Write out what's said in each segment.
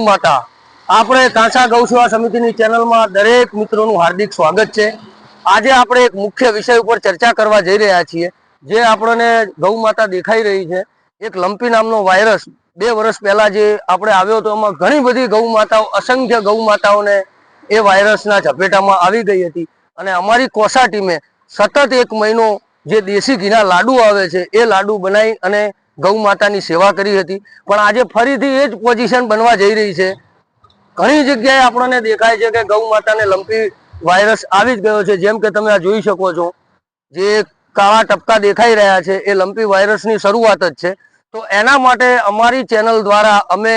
માતા. આપણે કાંસા ગૌસેવા સમિતિની ચેનલમાં દરેક મિત્રોનું હાર્દિક સ્વાગત છે. આજે આપણે એક મુખ્ય વિષય ઉપર ચર્ચા કરવા જઈ રહ્યા છીએ, જે આપણને ગૌ માતા દેખાઈ રહી છે. એક લંપી નામનો વાયરસ બે વર્ષ પહેલા જે આપણે આવ્યો હતો, એમાં ઘણી બધી ગૌ માતાઓ, અસંખ્ય ગૌ માતાઓને એ વાયરસના ઝપેટામાં આવી ગઈ હતી. અને અમારી કોસા ટીમે સતત એક મહિનો જે દેશી ઘીના લાડુ આવે છે, એ લાડુ બનાવી અને ગૌ માતાની સેવા કરી હતી. પણ આજે ફરીથી એ જ પોઝિશન બનવા જઈ રહી છે. ઘણી જગ્યાએ આપણને દેખાય છે કે ગૌ માતાને લંપી વાયરસ આવી જ ગયો છે. જેમ કે તમે આ જોઈ શકો છો. જે કાળા ટપકા દેખાઈ રહ્યા છે, એ લંપી વાયરસની શરૂઆત જ છે. તો એના માટે અમારી ચેનલ દ્વારા અમે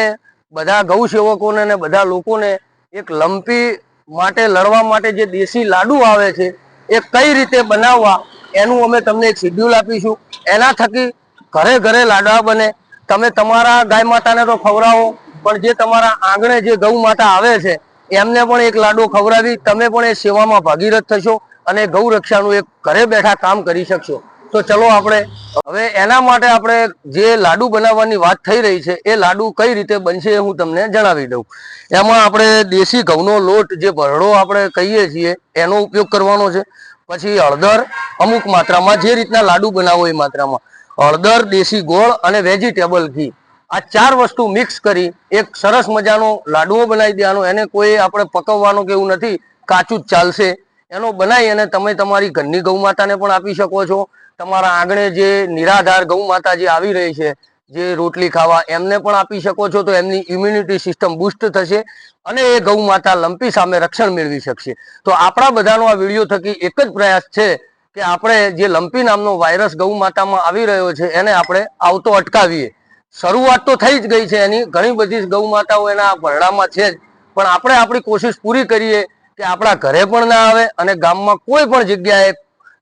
બધા ગૌ સેવકોને અને બધા લોકોને એક લંપી માટે લડવા માટે જે દેશી લાડુ આવે છે, એ કઈ રીતે બનાવવા, એનું અમે તમને એક શેડ્યુલ આપીશું. એના થકી ઘરે ઘરે લાડવા બને. તમે તમારા ગાય માતાને તો ખવડાવો, પણ જે તમારા આંગણે જે ગૌ માતા આવે છે, એમને પણ એક લાડુ ખવડાવી તમે પણ એ સેવામાં ભાગીરથ થશો અને ગૌ રક્ષાનું એક ઘરે બેઠા કામ કરી શકશો. તો ચલો આપણે, હવે એના માટે આપણે જે લાડુ બનાવવાની વાત થઈ રહી છે, એ લાડુ કઈ રીતે બનશે એ હું તમને જણાવી દઉં. એમાં આપણે દેશી ઘઉંનો લોટ, જે ભરડો આપણે કહીએ છીએ, એનો ઉપયોગ કરવાનો છે. પછી હળદર અમુક માત્રામાં, જે રીતના લાડુ બનાવો એ માત્રામાં. હળદર, દેશી ગોળ અને વેજીટેબલ ઘી. આ ચાર વસ્તુ મિક્સ કરી એક સરસ મજાનો લાડુઓ બનાવી દેવાનો. એને કોઈ આપણે પકવવાનો કે એવું નથી, કાચું જ ચાલશે. એનો બનાવી અને તમે તમારી ઘરની ગૌ માતાને પણ આપી શકો છો. તમારા આંગણે જે નિરાધાર ગૌ માતા જે આવી રહી છે, જે રોટલી ખાવા, એમને પણ આપી શકો છો તો એમની ઇમ્યુનિટી સિસ્ટમ બુસ્ટ થશે અને એ ગૌ માતા લંપી સામે રક્ષણ મેળવી શકશે. તો આપણા બધાનો આ વીડિયો થકી એક જ પ્રયાસ છે કે આપણે જે લંપી નામનો વાયરસ ગૌ માતામાં આવી રહ્યો છે, એને આપણે આવતો અટકાવીએ. શરૂઆત તો થઈ જ ગઈ છે એની, ઘણી બધી ગૌ માતાઓ એના ભરડામાં છે જ. પણ આપણે આપણી કોશિશ પૂરી કરીએ કે આપણા ઘરે પણ ના આવે અને ગામમાં કોઈ પણ જગ્યાએ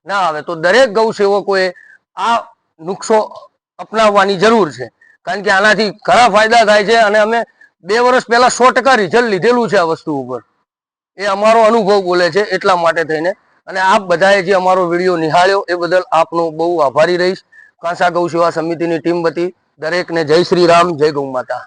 ના આવે. તો દરેક ગૌ સેવકોએ આ નુસ્ખો અપનાવવાની જરૂર છે. કારણ કે આનાથી ઘણા ફાયદા થાય છે અને અમે બે વર્ષ પહેલા સો ટકા રિઝલ્ટ લીધેલું છે આ વસ્તુ ઉપર. એ અમારો અનુભવ બોલે છે એટલા માટે થઈને અને આપ બધાએ જે અમારો વીડિયો નિહાળ્યો, એ બદલ આપનો બહુ આભારી રહીશ. કાંસા ગૌ સેવા સમિતિની ટીમ વતી દરેકને જય શ્રી રામ, જય ગૌ માતા.